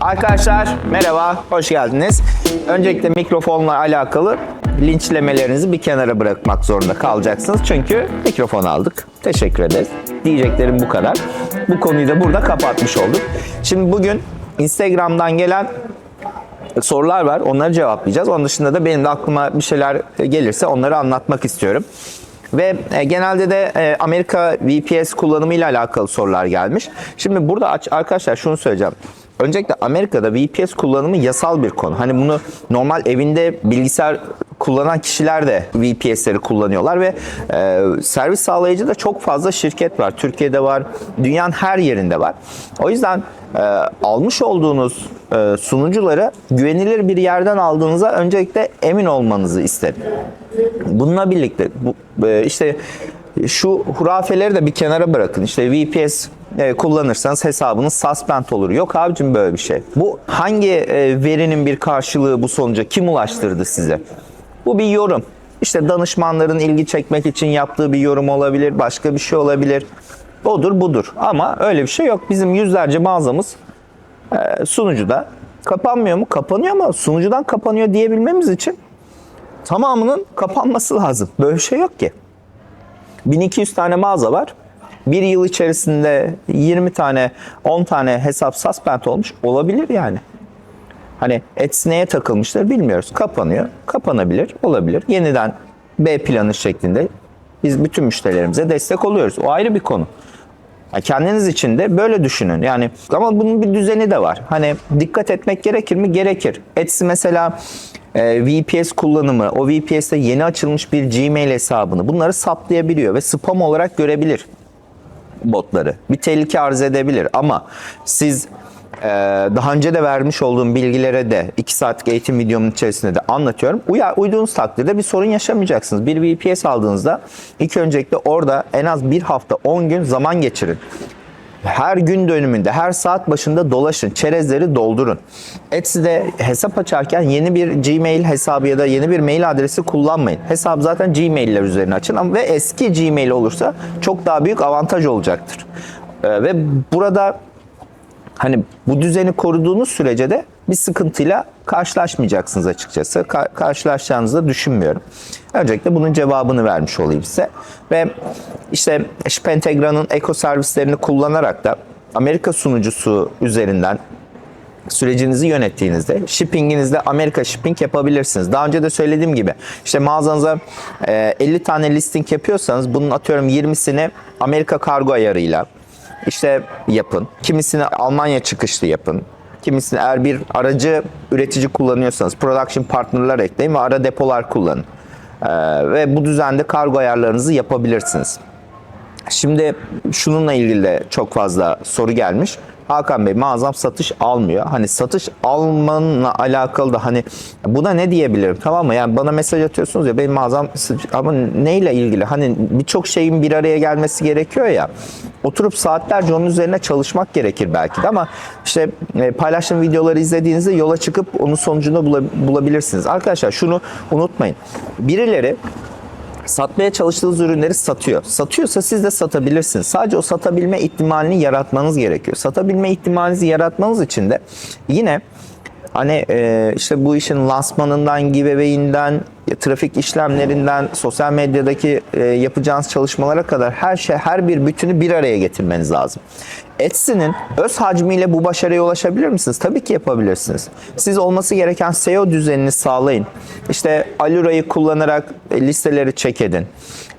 Arkadaşlar merhaba, hoş geldiniz. Öncelikle mikrofonla alakalı linçlemelerinizi bir kenara bırakmak zorunda kalacaksınız. Çünkü mikrofon aldık. Teşekkür ederiz. Diyeceklerim bu kadar. Bu konuyu da burada kapatmış olduk. Şimdi bugün Instagram'dan gelen sorular var. Onları cevaplayacağız. Onun dışında da benim de aklıma bir şeyler gelirse onları anlatmak istiyorum. Ve e, genelde de e, Amerika VPS kullanımı ile alakalı sorular gelmiş. Şimdi burada arkadaşlar şunu söyleyeceğim. Öncelikle Amerika'da VPS kullanımı yasal bir konu. Hani bunu normal evinde bilgisayar kullanan kişiler de VPS'leri kullanıyorlar ve e, servis sağlayıcı da çok fazla şirket var. Türkiye'de var, dünyanın her yerinde var. O yüzden e, almış olduğunuz e, sunucuları güvenilir bir yerden aldığınıza öncelikle emin olmanızı isterim. Bununla birlikte bu, e, işte şu hurafeleri de bir kenara bırakın. İşte VPS e, kullanırsanız hesabınız suspend olur. Yok abicim böyle bir şey. Bu hangi e, verinin bir karşılığı bu sonuca kim ulaştırdı size? Bu bir yorum. İşte danışmanların ilgi çekmek için yaptığı bir yorum olabilir, başka bir şey olabilir. Odur budur. Ama öyle bir şey yok. Bizim yüzlerce mağazamız e, sunucuda kapanmıyor mu? Kapanıyor ama sunucudan kapanıyor diyebilmemiz için tamamının kapanması lazım. Böyle bir şey yok ki. 1200 tane mağaza var. Bir yıl içerisinde 20 tane, 10 tane hesap suspend olmuş olabilir yani. Hani Etsy neye takılmışlar bilmiyoruz. Kapanıyor. Kapanabilir, olabilir. Yeniden B planı şeklinde biz bütün müşterilerimize destek oluyoruz. O ayrı bir konu. Yani kendiniz için de böyle düşünün. Yani ama bunun bir düzeni de var. Hani dikkat etmek gerekir mi? Gerekir. Etsy mesela e, VPS kullanımı, o VPS'te yeni açılmış bir Gmail hesabını bunları saptayabiliyor ve spam olarak görebilir botları. Bir tehlike arz edebilir ama siz daha önce de vermiş olduğum bilgilere de 2 saatlik eğitim videomun içerisinde de anlatıyorum. Uyar, uyduğunuz takdirde bir sorun yaşamayacaksınız. Bir VPS aldığınızda ilk öncelikle orada en az bir hafta 10 gün zaman geçirin. Her gün dönümünde, her saat başında dolaşın, çerezleri doldurun. Etsy'de hesap açarken yeni bir Gmail hesabı ya da yeni bir mail adresi kullanmayın. Hesap zaten Gmail'ler üzerine açın ve eski Gmail olursa çok daha büyük avantaj olacaktır. Ee, ve burada hani bu düzeni koruduğunuz sürece de bir sıkıntıyla karşılaşmayacaksınız açıkçası. Ka- karşılaşacağınızı da düşünmüyorum. Öncelikle bunun cevabını vermiş olayım size. Ve işte Pentegra'nın eko servislerini kullanarak da Amerika sunucusu üzerinden sürecinizi yönettiğinizde shippinginizde Amerika shipping yapabilirsiniz. Daha önce de söylediğim gibi işte mağazanıza e, 50 tane listing yapıyorsanız bunun atıyorum 20'sini Amerika kargo ayarıyla işte yapın. Kimisini Almanya çıkışlı yapın. Kimisini eğer bir aracı üretici kullanıyorsanız production partnerlar ekleyin ve ara depolar kullanın. Ee, ve bu düzende kargo ayarlarınızı yapabilirsiniz. Şimdi şununla ilgili de çok fazla soru gelmiş. Hakan Bey mağazam satış almıyor. Hani satış almanla alakalı da hani buna ne diyebilirim tamam mı? Yani bana mesaj atıyorsunuz ya benim mağazam ama neyle ilgili? Hani birçok şeyin bir araya gelmesi gerekiyor ya. Oturup saatlerce onun üzerine çalışmak gerekir belki de ama işte e, paylaştığım videoları izlediğinizde yola çıkıp onun sonucunu bula- bulabilirsiniz. Arkadaşlar şunu unutmayın. Birileri satmaya çalıştığınız ürünleri satıyor. Satıyorsa siz de satabilirsiniz. Sadece o satabilme ihtimalini yaratmanız gerekiyor. Satabilme ihtimalinizi yaratmanız için de yine hani e, işte bu işin lansmanından, giveaway'inden, trafik işlemlerinden, sosyal medyadaki e, yapacağınız çalışmalara kadar her şey, her bir bütünü bir araya getirmeniz lazım. Etsy'nin öz hacmiyle bu başarıya ulaşabilir misiniz? Tabii ki yapabilirsiniz. Siz olması gereken SEO düzenini sağlayın. İşte Alura'yı kullanarak e, listeleri check edin.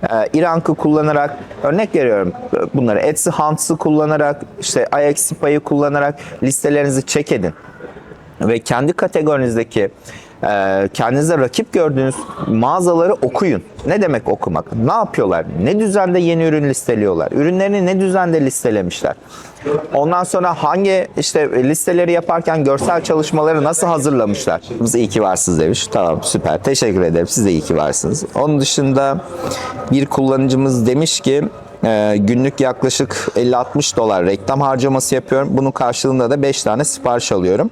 Ee, İrank'ı kullanarak örnek veriyorum e, bunları. Etsy Hunts'ı kullanarak işte IXPA'yı kullanarak listelerinizi check edin ve kendi kategorinizdeki e, kendinize rakip gördüğünüz mağazaları okuyun. Ne demek okumak? Ne yapıyorlar? Ne düzende yeni ürün listeliyorlar? Ürünlerini ne düzende listelemişler? Ondan sonra hangi işte listeleri yaparken görsel çalışmaları nasıl hazırlamışlar? Biz iyi ki varsınız demiş. Tamam süper. Teşekkür ederim. Siz de iyi ki varsınız. Onun dışında bir kullanıcımız demiş ki e, günlük yaklaşık 50-60 dolar reklam harcaması yapıyorum. Bunun karşılığında da 5 tane sipariş alıyorum.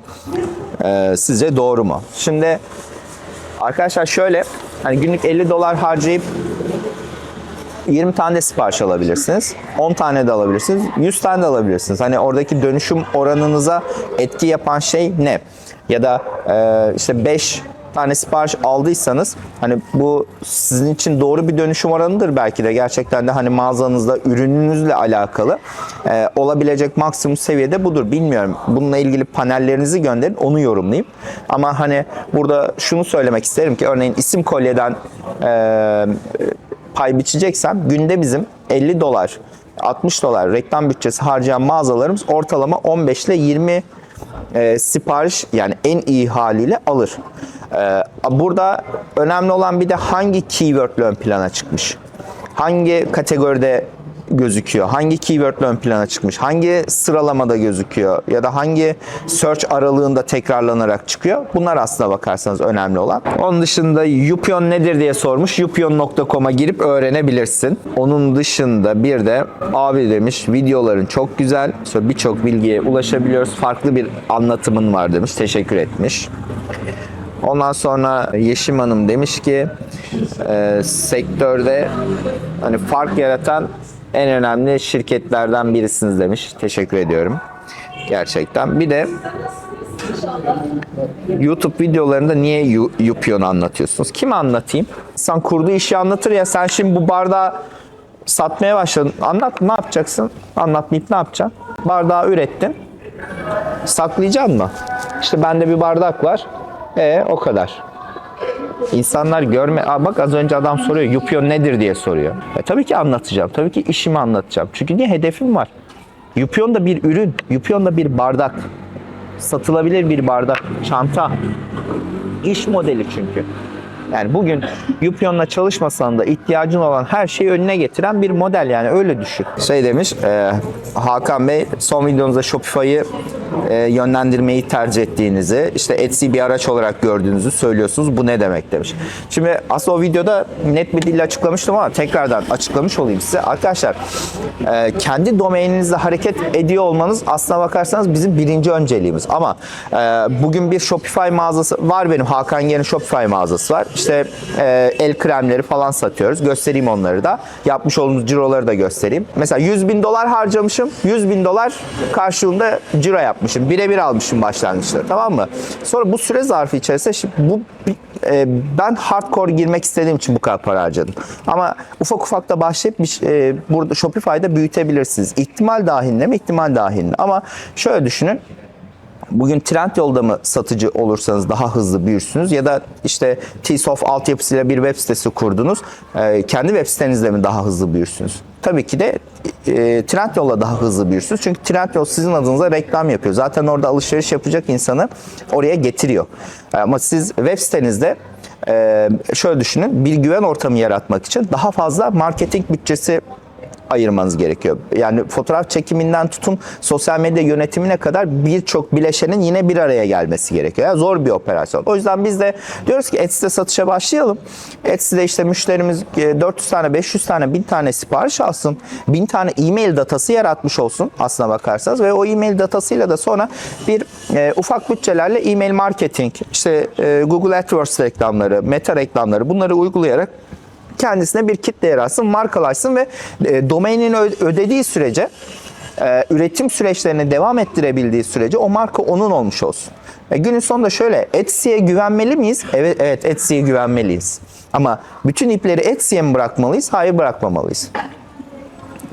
E, sizce doğru mu? Şimdi arkadaşlar şöyle hani günlük 50 dolar harcayıp 20 tane de sipariş alabilirsiniz. 10 tane de alabilirsiniz. 100 tane de alabilirsiniz. Hani oradaki dönüşüm oranınıza etki yapan şey ne? Ya da e, işte 5 tane sipariş aldıysanız hani bu sizin için doğru bir dönüşüm oranıdır belki de gerçekten de hani mağazanızda ürününüzle alakalı e, olabilecek maksimum seviyede budur bilmiyorum. Bununla ilgili panellerinizi gönderin onu yorumlayayım. Ama hani burada şunu söylemek isterim ki örneğin isim kolyeden e, pay biçeceksem günde bizim 50 dolar 60 dolar reklam bütçesi harcayan mağazalarımız ortalama 15 ile 20 e, sipariş yani en iyi haliyle alır. E, burada önemli olan bir de hangi keyword ön plana çıkmış. Hangi kategoride gözüküyor? Hangi keyword ön plana çıkmış? Hangi sıralamada gözüküyor? Ya da hangi search aralığında tekrarlanarak çıkıyor? Bunlar aslına bakarsanız önemli olan. Onun dışında Yupion nedir diye sormuş. Yupion.com'a girip öğrenebilirsin. Onun dışında bir de abi demiş videoların çok güzel. Birçok bilgiye ulaşabiliyoruz. Farklı bir anlatımın var demiş. Teşekkür etmiş. Ondan sonra Yeşim Hanım demiş ki e, sektörde hani fark yaratan en önemli şirketlerden birisiniz demiş. Teşekkür ediyorum. Gerçekten. Bir de YouTube videolarında niye Yu- Yupion anlatıyorsunuz? Kime anlatayım? Sen kurduğu işi anlatır ya sen şimdi bu bardağı satmaya başladın. Anlat ne yapacaksın? Anlatmayıp ne yapacaksın? Bardağı ürettin. Saklayacaksın mı? İşte bende bir bardak var. E o kadar. İnsanlar görme... Aa, bak az önce adam soruyor. Yupion nedir diye soruyor. E, tabii ki anlatacağım. Tabii ki işimi anlatacağım. Çünkü niye? Hedefim var. Yupion da bir ürün. Yupion da bir bardak. Satılabilir bir bardak. Çanta. İş modeli çünkü. Yani bugün Yupion'la çalışmasan da ihtiyacın olan her şeyi önüne getiren bir model yani öyle düşün. Şey demiş e, Hakan Bey son videonuzda Shopify'ı e, yönlendirmeyi tercih ettiğinizi işte Etsy bir araç olarak gördüğünüzü söylüyorsunuz. Bu ne demek demiş. Şimdi aslında o videoda net bir dille açıklamıştım ama tekrardan açıklamış olayım size. Arkadaşlar e, kendi domaininizde hareket ediyor olmanız aslına bakarsanız bizim birinci önceliğimiz. Ama e, bugün bir Shopify mağazası var benim. Hakan Yen'in Shopify mağazası var. İşte e, el kremleri falan satıyoruz. Göstereyim onları da. Yapmış olduğumuz ciroları da göstereyim. Mesela 100 bin dolar harcamışım. 100 bin dolar karşılığında ciro yapmışım. Birebir almışım başlangıçta tamam mı? Sonra bu süre zarfı içerisinde şimdi bu e, ben hardcore girmek istediğim için bu kadar para harcadım. Ama ufak ufak da başlayıp bir, e, burada Shopify'da büyütebilirsiniz. İhtimal dahilinde mi? İhtimal dahilinde. Ama şöyle düşünün. Bugün Trendyol'da mı satıcı olursanız daha hızlı büyürsünüz ya da işte Tsoft altyapısıyla bir web sitesi kurdunuz. e, kendi web sitenizde mi daha hızlı büyürsünüz? Tabii ki de e, Trendyol'la daha hızlı büyürsünüz. Çünkü Trendyol sizin adınıza reklam yapıyor. Zaten orada alışveriş yapacak insanı oraya getiriyor. Ama siz web sitenizde e, şöyle düşünün bir güven ortamı yaratmak için daha fazla marketing bütçesi ayırmanız gerekiyor. Yani fotoğraf çekiminden tutun sosyal medya yönetimine kadar birçok bileşenin yine bir araya gelmesi gerekiyor. Yani zor bir operasyon. O yüzden biz de diyoruz ki Etsy'de satışa başlayalım. Etsy'de işte müşterimiz e, 400 tane, 500 tane, 1000 tane sipariş alsın. 1000 tane e-mail datası yaratmış olsun aslına bakarsanız ve o e-mail datasıyla da sonra bir e, ufak bütçelerle e-mail marketing, işte e, Google AdWords reklamları, Meta reklamları bunları uygulayarak kendisine bir kitle yaratsın, markalaşsın ve e, domainin ödediği sürece e, üretim süreçlerini devam ettirebildiği sürece o marka onun olmuş olsun. E, günün sonunda şöyle Etsy'ye güvenmeli miyiz? Evet, evet Etsy'ye güvenmeliyiz. Ama bütün ipleri Etsy'ye mi bırakmalıyız? Hayır bırakmamalıyız.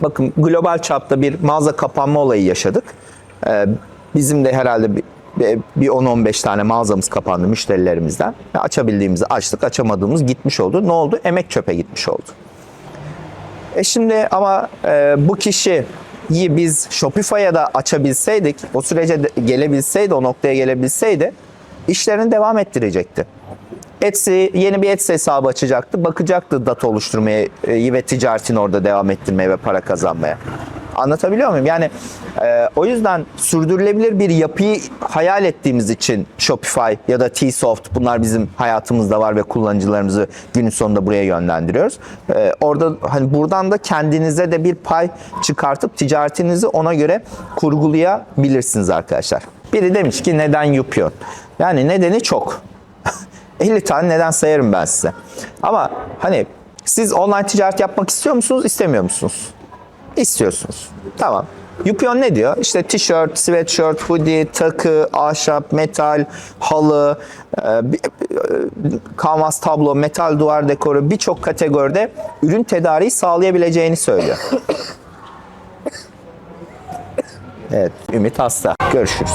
Bakın global çapta bir mağaza kapanma olayı yaşadık. Ee, bizim de herhalde bir, bir- bir 10-15 tane mağazamız kapandı müşterilerimizden. Açabildiğimizi açtık, açamadığımız gitmiş oldu. Ne oldu? Emek çöpe gitmiş oldu. E şimdi ama e, bu kişiyi biz Shopify'a da açabilseydik, o sürece gelebilseydi, o noktaya gelebilseydi işlerini devam ettirecekti. Etsy yeni bir Etsy hesabı açacaktı. Bakacaktı data oluşturmaya e, ve ticaretini orada devam ettirmeye ve para kazanmaya. Anlatabiliyor muyum? Yani e, o yüzden sürdürülebilir bir yapıyı hayal ettiğimiz için Shopify ya da Tsoft bunlar bizim hayatımızda var ve kullanıcılarımızı günün sonunda buraya yönlendiriyoruz. E, orada hani buradan da kendinize de bir pay çıkartıp ticaretinizi ona göre kurgulayabilirsiniz arkadaşlar. Biri demiş ki neden Yupion? Yani nedeni çok. 50 tane neden sayarım ben size. Ama hani Siz online ticaret yapmak istiyor musunuz, istemiyor musunuz? İstiyorsunuz. Tamam. Yupion ne diyor? İşte tişört, sweatshirt, hoodie, takı, ahşap, metal, halı, e, e, kanvas tablo, metal duvar dekoru birçok kategoride ürün tedariği sağlayabileceğini söylüyor. Evet, Ümit hasta. Görüşürüz.